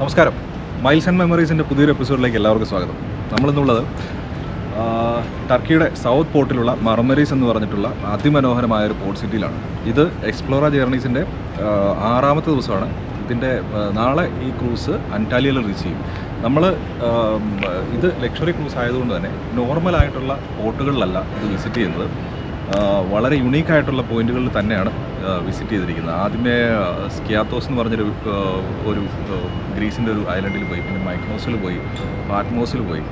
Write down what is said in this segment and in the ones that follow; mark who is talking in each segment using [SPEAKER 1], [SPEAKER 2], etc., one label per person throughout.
[SPEAKER 1] നമസ്കാരം. Miles and മെമ്മറീസിന്റെ പുതിയൊരു എപ്പിസോഡിലേക്ക് എല്ലാവർക്കും സ്വാഗതം. നമ്മളിന്നുള്ളത് ടർക്കിയുടെ സൗത്ത് പോർട്ടിലുള്ള മർമരീസ് എന്ന് പറഞ്ഞിട്ടുള്ള അതിമനോഹരമായ ഒരു പോർട്ട് സിറ്റിയിലാണ്. ഇത് എക്സ്പ്ലോറ ജേർണീസിന്റെ ആറാമത്തെ ദിവസമാണ്. ഇതിന്റെ നാളെ ഈ ക്രൂസ് അന്റാലിയയിൽ റീച്ച് ചെയ്യും. നമ്മൾ ഇത് ലക്ഷറി ക്രൂസ് ആയതുകൊണ്ട് തന്നെ നോർമലായിട്ടുള്ള പോർട്ടുകളിലല്ല ഇത് വിസിറ്റ് ചെയ്യുന്നത്. വളരെ യുണീക്കായിട്ടുള്ള പോയിന്റുകളിൽ തന്നെയാണ് വിസിറ്റ് ചെയ്തിരിക്കുന്നത്. ആദ്യമേ സ്കിയാത്തോസ് എന്ന് പറഞ്ഞൊരു ഒരു ഗ്രീസിന്റെ ഒരു ഐലൻഡിൽ പോയി. പിന്നെ മൈക്രോസിൽ പോയി. പാറ്റ്മോസിൽ പോയി.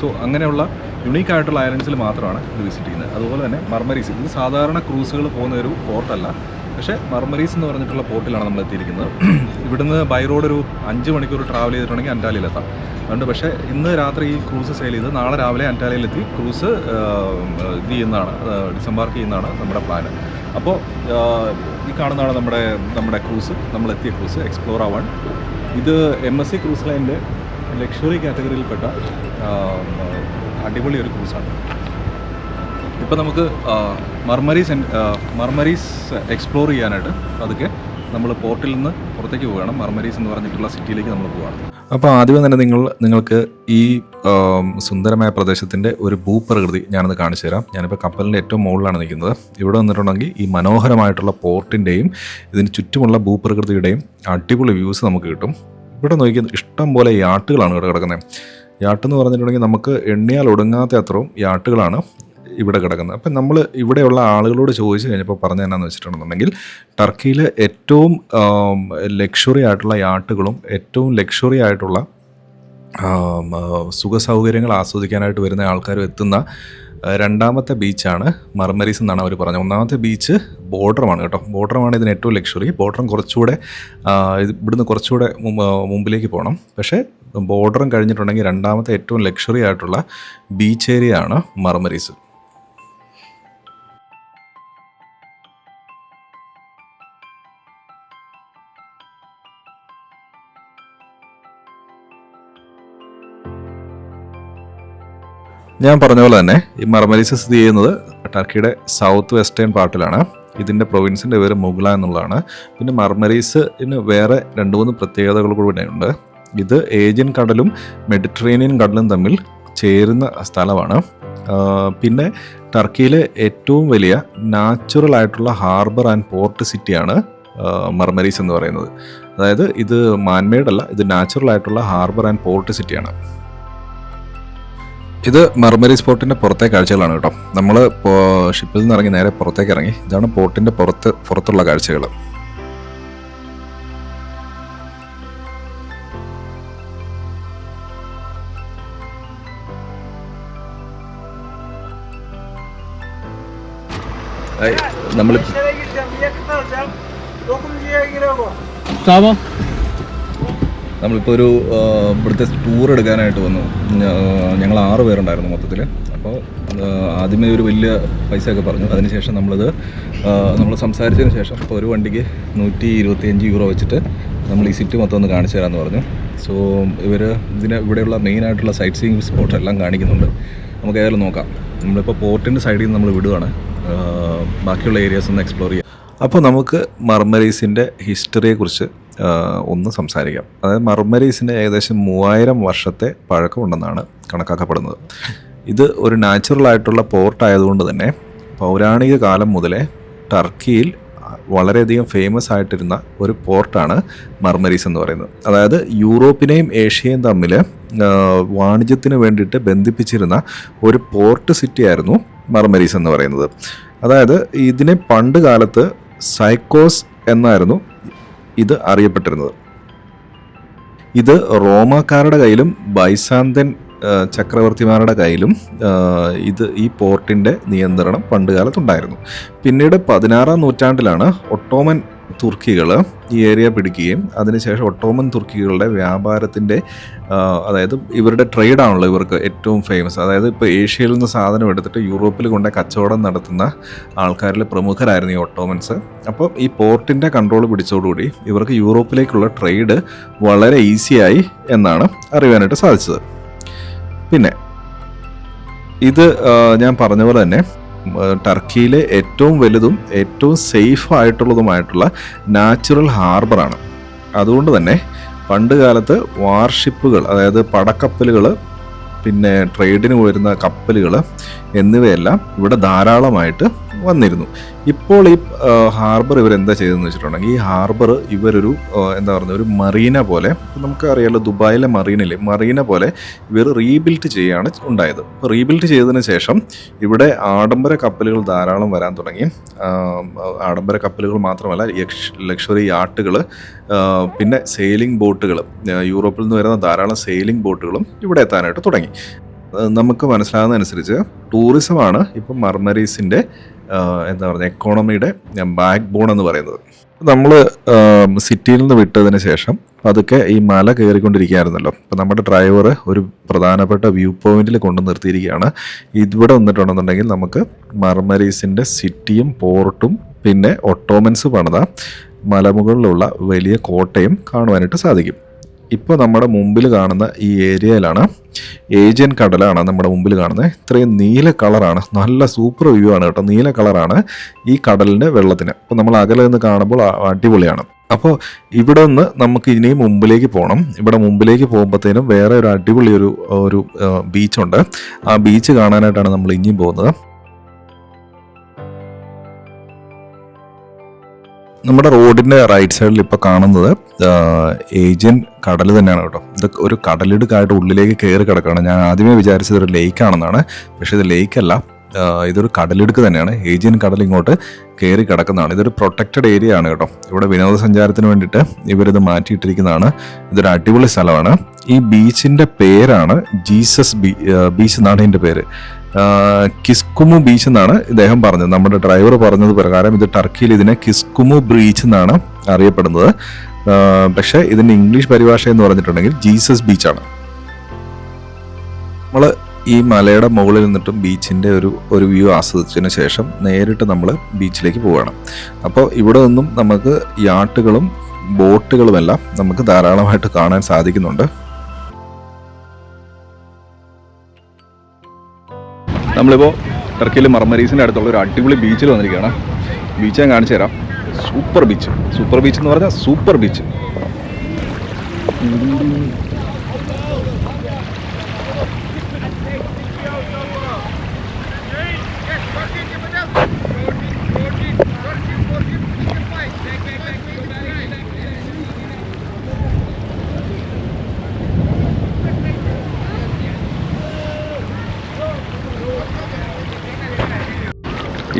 [SPEAKER 1] സോ അങ്ങനെയുള്ള യുണീക്ക് ആയിട്ടുള്ള ഐലൻഡ്സിൽ മാത്രമാണ് ഇത് വിസിറ്റ് ചെയ്യുന്നത്. അതുപോലെ തന്നെ മർമരീസ്. ഇത് സാധാരണ ക്രൂസുകൾ പോകുന്ന ഒരു പോർട്ടല്ല പക്ഷേ മർമരീസ് എന്ന് പറഞ്ഞിട്ടുള്ള പോർട്ടിലാണ് നമ്മൾ എത്തിയിരിക്കുന്നത്. ഇവിടുന്ന് ബൈ റോഡ് ഒരു അഞ്ച് മണിക്കൂർ ട്രാവൽ ചെയ്തിട്ടുണ്ടെങ്കിൽ അന്റാലിയിലെത്താം അതുകൊണ്ട് പക്ഷേ ഇന്ന് രാത്രി ഈ ക്രൂസ് സെയിൽ ചെയ്ത് നാളെ രാവിലെ അന്റാലിയിലെത്തി ക്രൂസ് ഇത് ചെയ്യുന്നതാണ് ഡിസംബാർക്ക് ചെയ്യുന്നതാണ് നമ്മുടെ പ്ലാൻ അപ്പോൾ ഈ കാണുന്നതാണ് നമ്മുടെ നമ്മുടെ ക്രൂസ് നമ്മളെത്തിയ ക്രൂസ് എക്സ്പ്ലോർ വൺ ഇത് എം എസ് സി ക്രൂസ് ലൈനിന്റെ ലക്ഷറി കാറ്റഗറിയിൽപ്പെട്ട അടിപൊളി ഒരു ക്രൂസാണ് ഇപ്പം നമുക്ക് മർമറീസ് മർമറീസ് എക്സ്പ്ലോർ ചെയ്യാനായിട്ട് അതൊക്കെ നമ്മൾ പോർട്ടിൽ നിന്ന് പുറത്തേക്ക് പോവുകയാണ്. മർമരീസ് എന്ന് പറഞ്ഞിട്ടുള്ള സിറ്റിയിലേക്ക് നമ്മൾ പോവുകയാണ്. അപ്പോൾ ആദ്യമേ തന്നെ നിങ്ങൾ നിങ്ങൾക്ക് ഈ സുന്ദരമായ പ്രദേശത്തിന്റെ ഒരു ഭൂപ്രകൃതി ഞാനത് കാണിച്ചു തരാം. ഞാനിപ്പോൾ കപ്പലിന്റെ ഏറ്റവും മുകളിലാണ് നിൽക്കുന്നത്. ഇവിടെ വന്നിട്ടുണ്ടെങ്കിൽ ഈ മനോഹരമായിട്ടുള്ള പോർട്ടിന്റെയും ഇതിന് ചുറ്റുമുള്ള ഭൂപ്രകൃതിയുടെയും അടിപൊളി വ്യൂസ് നമുക്ക് കിട്ടും. ഇവിടെ നോക്കിയാൽ ഇഷ്ടം പോലെ യാട്ടുകളാണ് ഇവിടെ കിടക്കുന്നത്. യാട്ടെന്ന് പറഞ്ഞിട്ടുണ്ടെങ്കിൽ നമുക്ക് എണ്ണിയാൽ ഒടുങ്ങാത്ത അത്രയും യാട്ടുകളാണ് ഇവിടെ കിടക്കുന്നത്. അപ്പം നമ്മൾ ഇവിടെയുള്ള ആളുകളോട് ചോദിച്ചു കഴിഞ്ഞപ്പോൾ പറഞ്ഞു എന്നാന്ന് വെച്ചിട്ടുണ്ടെന്നുണ്ടെങ്കിൽ ടർക്കിയിൽ ഏറ്റവും ലക്ഷറി ആയിട്ടുള്ള യാട്ടുകളും ഏറ്റവും ലക്ഷറി ആയിട്ടുള്ള സുഖ സൗകര്യങ്ങൾ സുഖസൗകര്യങ്ങൾ ആസ്വദിക്കാനായിട്ട് വരുന്ന ആൾക്കാരും എത്തുന്ന രണ്ടാമത്തെ ബീച്ചാണ് മർമരീസ് എന്നാണ് അവർ പറഞ്ഞത്. ഒന്നാമത്തെ ബീച്ച് ബോർഡറുമാണ് കേട്ടോ. ബോർഡറുമാണ് ഇതിന് ഏറ്റവും ലക്ഷറി ബോർഡറും കുറച്ചുകൂടെ ഇവിടുന്ന് കുറച്ചുകൂടെ മുമ്പ് മുമ്പിലേക്ക് പോകണം. പക്ഷേ ബോർഡറും കഴിഞ്ഞിട്ടുണ്ടെങ്കിൽ രണ്ടാമത്തെ ഏറ്റവും ലക്ഷറി ആയിട്ടുള്ള ബീച്ച് ഏരിയ ആണ് മർമരീസ്. ഞാൻ പറഞ്ഞ പോലെ തന്നെ ഈ മർമലീസ് സ്ഥിതി ചെയ്യുന്നത് ടർക്കിയുടെ സൗത്ത് വെസ്റ്റേൺ പാർട്ടിലാണ്. ഇതിന്റെ പ്രൊവിൻസിന്റെ പേര് മുഗ്ല എന്നുള്ളതാണ്. പിന്നെ മർമരീസിന് വേറെ രണ്ട് മൂന്ന് പ്രത്യേകതകൾ കൂടെ ഉണ്ട് ഇത് ഏഷ്യൻ കടലും മെഡിറ്ററേനിയൻ കടലും തമ്മിൽ ചേരുന്ന സ്ഥലമാണ്. പിന്നെ ടർക്കിയിലെ ഏറ്റവും വലിയ നാച്ചുറൽ ആയിട്ടുള്ള ഹാർബർ ആൻഡ് പോർട്ട് സിറ്റിയാണ് മർമരീസ് എന്ന് പറയുന്നത്. അതായത് ഇത് മാൻമേഡ് അല്ല ഇത് നാച്ചുറൽ ആയിട്ടുള്ള ഹാർബർ ആൻഡ് പോർട്ട് സിറ്റിയാണ്. ഇത് മർമരി സ്പോട്ടിന്റെ പുറത്തെ കാഴ്ചകളാണ് കേട്ടോ. നമ്മൾ ഷിപ്പിൽ നിന്ന് ഇറങ്ങി നേരെ പുറത്തേക്ക് ഇറങ്ങി. ഇതാണ് പോർട്ടിന്റെ പുറത്ത് പുറത്തുള്ള കാഴ്ചകൾ നമ്മൾ നമ്മളിപ്പോൾ ഒരു ഇവിടുത്തെ ടൂർ എടുക്കാനായിട്ട് വന്നു. ഞങ്ങൾ ആറ് പേരുണ്ടായിരുന്നു മൊത്തത്തിൽ അപ്പോൾ ആദ്യമേ ഒരു വലിയ പൈസയൊക്കെ പറഞ്ഞു. അതിനുശേഷം നമ്മളിത് നമ്മൾ സംസാരിച്ചതിന് ശേഷം ഇപ്പോൾ ഒരു വണ്ടിക്ക് നൂറ്റി ഇരുപത്തിയഞ്ച് യൂറോ വെച്ചിട്ട് നമ്മൾ ഈ സിറ്റി മൊത്തം ഒന്ന് കാണിച്ചു തരാമെന്ന് പറഞ്ഞു. സോ ഇവർ ഇതിന് ഇവിടെയുള്ള മെയിനായിട്ടുള്ള സൈറ്റ് സീയിങ് സ്പോട്ട് എല്ലാം കാണിക്കുന്നുണ്ട്. നമുക്ക് ഏതായാലും നോക്കാം. നമ്മളിപ്പോൾ പോർട്ടിന്റെ സൈഡിൽ നിന്ന് നമ്മൾ വിടുകയാണ് ബാക്കിയുള്ള ഏരിയാസ് ഒന്ന് എക്സ്പ്ലോർ ചെയ്യാം. അപ്പോൾ നമുക്ക് മർമരീസിന്റെ ഹിസ്റ്ററിയെക്കുറിച്ച് ഒന്ന് സംസാരിക്കാം. അതായത് മർമരീസിന് ഏകദേശം മൂവായിരം വർഷത്തെ പഴക്കമുണ്ടെന്നാണ് കണക്കാക്കപ്പെടുന്നത്. ഇത് ഒരു നാച്ചുറൽ ആയിട്ടുള്ള പോർട്ട് ആയതുകൊണ്ട് തന്നെ പൗരാണിക കാലം മുതലേ ടർക്കിയിൽ വളരെയധികം ഫേമസ് ആയിട്ടിരുന്ന ഒരു പോർട്ടാണ് മർമരീസ് എന്ന് പറയുന്നത്. അതായത് യൂറോപ്പിനെയും ഏഷ്യയും തമ്മിൽ വാണിജ്യത്തിന് വേണ്ടിയിട്ട് ബന്ധിപ്പിച്ചിരുന്ന ഒരു പോർട്ട് സിറ്റി ആയിരുന്നു മർമരീസ് എന്ന് പറയുന്നത്. അതായത് ഇതിനെ പണ്ട് കാലത്ത് സൈക്കോസ് എന്നായിരുന്നു ഇത് അറിയപ്പെട്ടിരുന്നത്. ഇത് റോമാക്കാരുടെ കയ്യിലും ബൈസാന്തൻ ചക്രവർത്തിമാരുടെ കയ്യിലും ഇത് ഈ പോർട്ടിന്റെ നിയന്ത്രണം പണ്ടുകാലത്തുണ്ടായിരുന്നു. പിന്നീട് പതിനാറാം നൂറ്റാണ്ടിലാണ് ഒട്ടോമൻ തുർക്കികൾ ഈ ഏരിയ പിടിക്കുകയും അതിനുശേഷം ഒട്ടോമൻ തുർക്കികളുടെ വ്യാപാരത്തിന്റെ അതായത് ഇവരുടെ ട്രേഡാണല്ലോ ഇവർക്ക് ഏറ്റവും ഫേമസ്. അതായത് ഇപ്പോൾ ഏഷ്യയിൽ നിന്ന് സാധനം എടുത്തിട്ട് യൂറോപ്പിൽ കൊണ്ട് കച്ചവടം നടത്തുന്ന ആൾക്കാരിൽ പ്രമുഖരായിരുന്നു ഈ ഒട്ടോമൻസ്. അപ്പോൾ ഈ പോർട്ടിന്റെ കൺട്രോൾ പിടിച്ചതോടുകൂടി ഇവർക്ക് യൂറോപ്പിലേക്കുള്ള ട്രേഡ് വളരെ ഈസിയായി എന്നാണ് അറിയാനായിട്ട് സാധിച്ചത്. പിന്നെ ഇത് ഞാൻ പറഞ്ഞ പോലെ തന്നെ ടർക്കിയിലെ ഏറ്റവും വലുതും ഏറ്റവും സേഫ് ആയിട്ടുള്ളതുമായിട്ടുള്ള നാച്ചുറൽ ഹാർബറാണ്. അതുകൊണ്ട് തന്നെ പണ്ട് കാലത്ത് വാർഷിപ്പുകൾ അതായത് പടക്കപ്പലുകൾ പിന്നെ ട്രേഡിന് വരുന്ന കപ്പലുകൾ എന്നിവയെല്ലാം ഇവിടെ ധാരാളമായിട്ട് വന്നിരുന്നു. ഇപ്പോൾ ഈ ഹാർബർ ഇവരെന്താ ചെയ്തതെന്ന് വെച്ചിട്ടുണ്ടെങ്കിൽ ഈ ഹാർബർ ഇവരൊരു എന്താ പറയുക ഒരു മറീന പോലെ നമുക്ക് അറിയാലോ ദുബായിലെ മറീനയിലെ മറീന പോലെ ഇവർ റീബിൽഡ് ചെയ്യുകയാണ് ഉണ്ടായത്. അപ്പോൾ റീബിൽറ്റ് ചെയ്തതിന് ശേഷം ഇവിടെ ആഡംബര കപ്പലുകൾ ധാരാളം വരാൻ തുടങ്ങി. ആഡംബര കപ്പലുകൾ മാത്രമല്ല ലക്ഷറി യാട്ടുകൾ പിന്നെ സെയിലിംഗ് ബോട്ടുകൾ യൂറോപ്പിൽ നിന്ന് വരുന്ന ധാരാളം സെയിലിംഗ് ബോട്ടുകളും ഇവിടെ എത്താനായിട്ട് തുടങ്ങി. നമുക്ക് മനസ്സിലാകുന്നതനുസരിച്ച് ടൂറിസമാണ് ഇപ്പം മർമറീസിന്റെ എന്താ പറയുക എക്കോണമിയുടെ ബാക്ക് ബോൺ എന്ന് പറയുന്നത്. നമ്മൾ സിറ്റിയിൽ നിന്ന് വിട്ടതിന് ശേഷം അതൊക്കെ ഈ മല കയറിക്കൊണ്ടിരിക്കുകയായിരുന്നല്ലോ. അപ്പം നമ്മുടെ ഡ്രൈവർ ഒരു പ്രധാനപ്പെട്ട വ്യൂ പോയിന്റിൽ കൊണ്ട് നിർത്തിയിരിക്കുകയാണ്. ഇവിടെ വന്നിട്ടുണ്ടെന്നുണ്ടെങ്കിൽ നമുക്ക് മർമരീസിന്റെ സിറ്റിയും പോർട്ടും പിന്നെ ഒട്ടോമൻസ് പണിത മലമുകളിലുള്ള വലിയ കോട്ടയും കാണുവാനായിട്ട് സാധിക്കും. ഇപ്പോൾ നമ്മുടെ മുമ്പിൽ കാണുന്ന ഈ ഏരിയയിലാണ്. ഏഷ്യൻ കടലാണ് നമ്മുടെ മുമ്പിൽ കാണുന്നത്. ഇത്രയും നീല കളറാണ്. നല്ല സൂപ്പർ വ്യൂ ആണ് കേട്ടോ. നീല കളറാണ് ഈ കടലിന്റെ വെള്ളത്തിന്. അപ്പോൾ നമ്മൾ അകലെ നിന്ന് കാണുമ്പോൾ അടിപൊളിയാണ്. അപ്പോൾ ഇവിടെ നിന്ന് നമുക്ക് ഇനിയും മുമ്പിലേക്ക് പോകണം. ഇവിടെ മുമ്പിലേക്ക് പോകുമ്പോഴത്തേനും വേറെ ഒരു അടിപൊളി ഒരു ഒരു ബീച്ചുണ്ട് ആ ബീച്ച് കാണാനായിട്ടാണ് നമ്മൾ ഇനിയും പോകുന്നത്. നമ്മുടെ റോഡിന്റെ റൈറ്റ് സൈഡിൽ ഇപ്പോൾ കാണുന്നത് ഏജ്യൻ കടൽ തന്നെയാണ് കേട്ടോ. ഇത് ഒരു കടലിടുക്കായിട്ട് ഉള്ളിലേക്ക് കയറി കിടക്കുകയാണ്. ഞാൻ ആദ്യമേ വിചാരിച്ചത് ഒരു ലേക്കാണെന്നാണ് പക്ഷേ ഇത് ലേക്കല്ല ഇതൊരു കടലിടുക്ക് തന്നെയാണ്. ഏജിയൻ കടൽ ഇങ്ങോട്ട് കയറി കിടക്കുന്നതാണ്. ഇതൊരു പ്രൊട്ടക്റ്റഡ് ഏരിയ ആണ് കേട്ടോ. ഇവിടെ വിനോദസഞ്ചാരത്തിന് വേണ്ടിയിട്ട് ഇവരിത് മാറ്റിയിട്ടിരിക്കുന്നതാണ്. ഇതൊരു അടിപൊളി സ്ഥലമാണ്. ഈ ബീച്ചിന്റെ പേരാണ് ജീസസ് ബീ ബീച്ച് എന്നാണ് ഇതിന്റെ പേര്. കിസ്കുമു ബീച്ച് എന്നാണ് ഇദ്ദേഹം പറഞ്ഞത്. നമ്മുടെ ഡ്രൈവർ പറഞ്ഞത് പ്രകാരം ഇത് ടർക്കിയിൽ ഇതിനെ കിസ്കുമു ബീച്ച് എന്നാണ് അറിയപ്പെടുന്നത്. പക്ഷേ ഇതിന്റെ ഇംഗ്ലീഷ് പരിഭാഷ എന്ന് പറഞ്ഞിട്ടുണ്ടെങ്കിൽ ജീസസ് ബീച്ചാണ്. നമ്മൾ ഈ മലയുടെ മുകളിൽ നിന്നിട്ടും ബീച്ചിന്റെ ഒരു ഒരു വ്യൂ ആസ്വദിച്ചതിന് ശേഷം നേരിട്ട് നമ്മൾ ബീച്ചിലേക്ക് പോവുകയാണ്. അപ്പോൾ ഇവിടെ നിന്നും നമുക്ക് യാട്ടുകളും ബോട്ടുകളുമെല്ലാം നമുക്ക് ധാരാളമായിട്ട് കാണാൻ സാധിക്കുന്നുണ്ട്. നമ്മളിപ്പോൾ ടർക്കിയിൽ മർമരീസിന്റെ അടുത്തുള്ള ഒരു അടിപൊളി ബീച്ചിൽ വന്നിരിക്കുകയാണ്. ബീച്ച് ഞാൻ കാണിച്ചു തരാം. Super beach. സൂപ്പർ ബീച്ച് എന്ന് പറഞ്ഞാൽ സൂപ്പർ ബീച്ച്.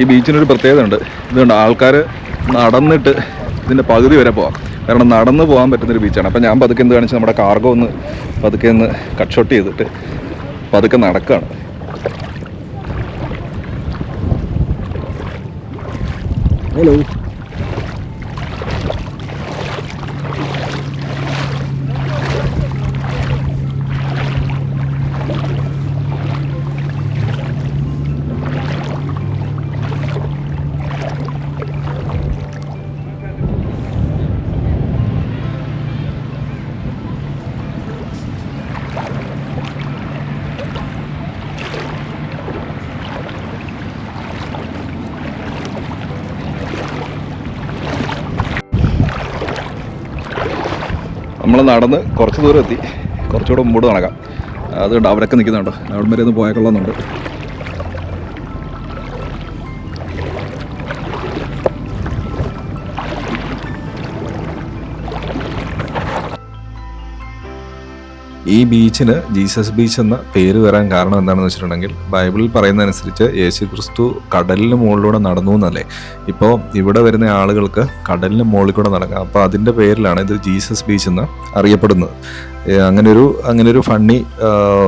[SPEAKER 1] ഈ ബീച്ചിനൊരു പ്രത്യേകത ഉണ്ട് ഇതുകൊണ്ട് ആൾക്കാർ നടന്നിട്ട് ഇതിന്റെ പകുതി വരെ പോവാം. കാരണം നടന്ന് പോകാൻ പറ്റുന്നൊരു ബീച്ചാണ്. അപ്പം ഞാൻ പതുക്കെ എന്ത് കാണിച്ച് നമ്മുടെ കാർഗോ ഒന്ന് പതുക്കെ ഒന്ന് കട്ട് ഷോട്ട് ചെയ്തിട്ട് പതുക്കെ നടക്കുകയാണ് ഹലോ നമ്മൾ നടന്ന് കുറച്ച് ദൂരം എത്തി. കുറച്ചുകൂടെ മുമ്പോട്ട് നടക്കാം. അതുകൊണ്ട് അവരൊക്കെ നിൽക്കുന്നുണ്ട്. അവിടെ വരെ ഒന്ന് പോയാൽ ഈ ബീച്ചിന് ജീസസ് ബീച്ച് എന്ന പേര് വരാൻ കാരണം എന്താണെന്ന് വെച്ചിട്ടുണ്ടെങ്കിൽ ബൈബിളിൽ പറയുന്നതനുസരിച്ച് യേശു ക്രിസ്തു കടലിന് മുകളിലൂടെ നടന്നു എന്നല്ലേ? ഇപ്പോൾ ഇവിടെ വരുന്ന ആളുകൾക്ക് കടലിന് മുകളിൽ കൂടെ നടക്കാം. അപ്പോൾ അതിന്റെ പേരിലാണ് ഇത് ജീസസ് ബീച്ച് എന്ന് അറിയപ്പെടുന്നത്. ഏ, അങ്ങനൊരു അങ്ങനൊരു ഫണ്ണി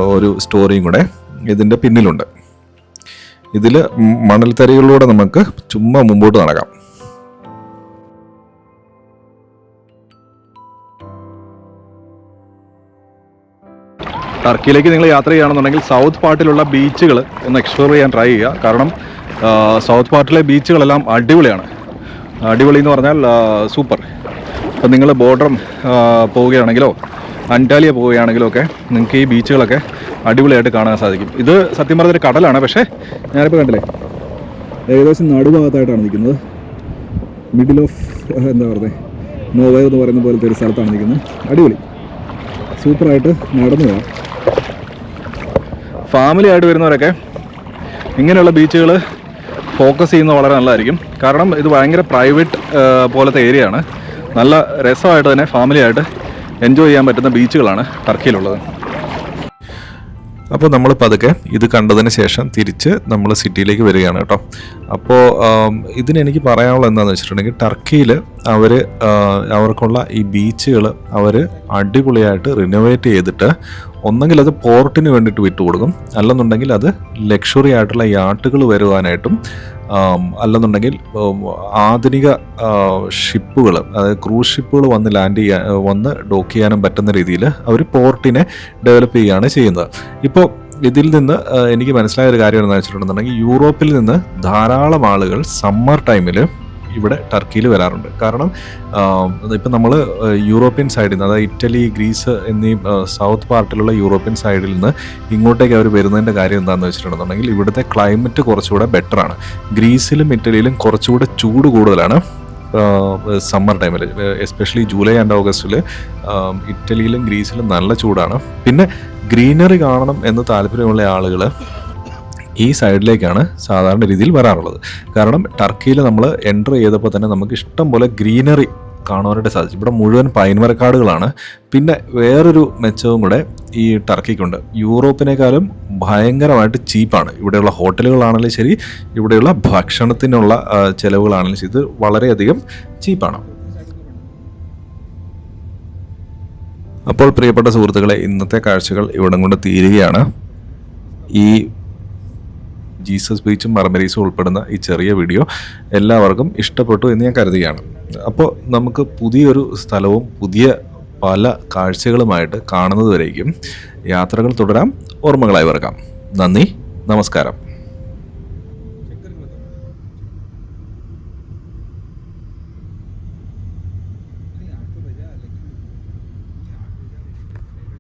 [SPEAKER 1] ഒരു സ്റ്റോറിയും കൂടെ ഇതിന്റെ പിന്നിലുണ്ട്. ഇതിൽ മണൽത്തരികളിലൂടെ നമുക്ക് ചുമ്മാ മുമ്പോട്ട് നടക്കാം. ടർക്കിയിലേക്ക് നിങ്ങൾ യാത്ര ചെയ്യുകയാണെന്നുണ്ടെങ്കിൽ സൗത്ത് പാർട്ടിലുള്ള ബീച്ചുകൾ ഒന്ന് എക്സ്പ്ലോർ ചെയ്യാൻ ട്രൈ ചെയ്യുക. കാരണം സൗത്ത് പാർട്ടിലെ ബീച്ചുകളെല്ലാം അടിപൊളിയാണ്. അടിപൊളി എന്ന് പറഞ്ഞാൽ സൂപ്പർ. ഇപ്പം നിങ്ങൾ ബോർഡർ പോവുകയാണെങ്കിലോ അന്റാലിയ പോവുകയാണെങ്കിലോ ഒക്കെ നിങ്ങൾക്ക് ഈ ബീച്ചുകളൊക്കെ അടിപൊളിയായിട്ട് കാണാൻ സാധിക്കും. ഇത് സത്യം പറഞ്ഞൊരു കടലാണ് പക്ഷേ ഞാനിപ്പോൾ കണ്ടില്ലേ? ഏകദേശം നടുഭാഗത്തായിട്ടാണ് നിൽക്കുന്നത്. മിഡിൽ ഓഫ് എന്താ പറയുക
[SPEAKER 2] നോവേ എന്ന് പറയുന്ന പോലത്തെ ഒരു സ്ഥലത്താണ് നിൽക്കുന്നത്. അടിപൊളി. സൂപ്പറായിട്ട് നടന്നു പോകാം ഫാമിലി ആയിട്ട് വരുന്നവരൊക്കെ ഇങ്ങനെയുള്ള ബീച്ചുകൾ ഫോക്കസ് ചെയ്യുന്നത് വളരെ നല്ലതായിരിക്കും. കാരണം ഇത് ഭയങ്കര പ്രൈവറ്റ് പോലത്തെ ഏരിയ ആണ്. നല്ല രസമായിട്ട് തന്നെ ഫാമിലി ആയിട്ട് എൻജോയ് ചെയ്യാൻ പറ്റുന്ന ബീച്ചുകളാണ് ടർക്കിയിലുള്ളത്.
[SPEAKER 1] അപ്പോൾ നമ്മൾ പതുക്കെ ഇത് കണ്ടതിന് ശേഷം തിരിച്ച് നമ്മൾ സിറ്റിയിലേക്ക് വരികയാണ് കേട്ടോ. അപ്പോൾ ഇതിനെനിക്ക് പറയാനുള്ള എന്താണെന്ന് വെച്ചിട്ടുണ്ടെങ്കിൽ ടർക്കിയിൽ അവർ അവർക്കുള്ള ഈ ബീച്ചുകൾ അവർ അടിപൊളിയായിട്ട് റിനോവേറ്റ് ചെയ്തിട്ട് ഒന്നെങ്കിൽ അത് പോർട്ടിന് വേണ്ടിയിട്ട് വിട്ടുകൊടുക്കും അല്ലെന്നുണ്ടെങ്കിൽ അത് ലക്ഷറി ആയിട്ടുള്ള യാട്ടുകൾ വരുവാനായിട്ടും അല്ലെന്നുണ്ടെങ്കിൽ ആധുനിക ഷിപ്പുകൾ അതായത് ക്രൂസ് ഷിപ്പുകൾ വന്ന് ലാൻഡ് ചെയ്യാൻ വന്ന് ഡോക്ക് ചെയ്യാനും പറ്റുന്ന രീതിയിൽ അവർ പോർട്ടിനെ ഡെവലപ്പ് ചെയ്യുകയാണ് ചെയ്യുന്നത്. ഇപ്പോൾ ഇതിൽ നിന്ന് എനിക്ക് മനസ്സിലായ ഒരു കാര്യം എന്താണെന്ന് വെച്ചിട്ടുണ്ടെന്നുണ്ടെങ്കിൽ യൂറോപ്പിൽ നിന്ന് ധാരാളം ആളുകൾ സമ്മർ ടൈമിൽ ഇവിടെ ടർക്കിയിൽ വരാറുണ്ട്. കാരണം ഇപ്പം നമ്മൾ യൂറോപ്യൻ സൈഡിൽ നിന്ന് അതായത് ഇറ്റലി ഗ്രീസ് എന്നീ സൗത്ത് പാർട്ടിലുള്ള യൂറോപ്യൻ സൈഡിൽ നിന്ന് ഇങ്ങോട്ടേക്ക് അവർ വരുന്നതിന്റെ കാര്യം എന്താണെന്ന് വെച്ചിട്ടുണ്ടെന്നുണ്ടെങ്കിൽ ഇവിടുത്തെ ക്ലൈമറ്റ് കുറച്ചുകൂടെ ബെറ്ററാണ് ഗ്രീസിലും ഇറ്റലിയിലും കുറച്ചുകൂടെ ചൂട് കൂടുതലാണ് സമ്മർ ടൈമിൽ എസ്പെഷ്യലി ജൂലൈ ആൻഡ് ഓഗസ്റ്റിൽ ഇറ്റലിയിലും ഗ്രീസിലും നല്ല ചൂടാണ്. പിന്നെ ഗ്രീനറി കാണണം എന്ന് താല്പര്യമുള്ള ആളുകൾ ഈ സൈഡിലേക്കാണ് സാധാരണ രീതിയിൽ വരാറുള്ളത്. കാരണം ടർക്കിയിൽ നമ്മൾ എന്റർ ചെയ്തപ്പോൾ തന്നെ നമുക്ക് ഇഷ്ടം പോലെ ഗ്രീനറി കാണുവാനായിട്ട് സാധിച്ചു. ഇവിടെ മുഴുവൻ പൈൻമരക്കാടുകളാണ് പിന്നെ വേറൊരു മെച്ചവും കൂടെ ഈ ടർക്കിക്കുണ്ട്. യൂറോപ്പിനേക്കാളും ഭയങ്കരമായിട്ട് ചീപ്പാണ്. ഇവിടെയുള്ള ഹോട്ടലുകളാണെങ്കിലും ശരി ഇവിടെയുള്ള ഭക്ഷണത്തിനുള്ള ചിലവുകളാണെങ്കിലും ശരി ഇത് വളരെയധികം ചീപ്പാണ്. അപ്പോൾ പ്രിയപ്പെട്ട സുഹൃത്തുക്കളെ ഇന്നത്തെ കാഴ്ചകൾ ഇവിടം കൊണ്ട് തീരുകയാണ്. ഈ ജീസസ് ബീച്ചും മർമരീസും ഉൾപ്പെടുന്ന ഈ ചെറിയ വീഡിയോ എല്ലാവർക്കും ഇഷ്ടപ്പെട്ടു എന്ന് ഞാൻ കരുതുകയാണ്. അപ്പോൾ നമുക്ക് പുതിയൊരു സ്ഥലവും പുതിയ പല കാഴ്ചകളുമായിട്ട് കാണുന്നതുവരേക്കും യാത്രകൾ തുടരാം. ഓർമ്മകളായി വറക്കാം നന്ദി. നമസ്കാരം.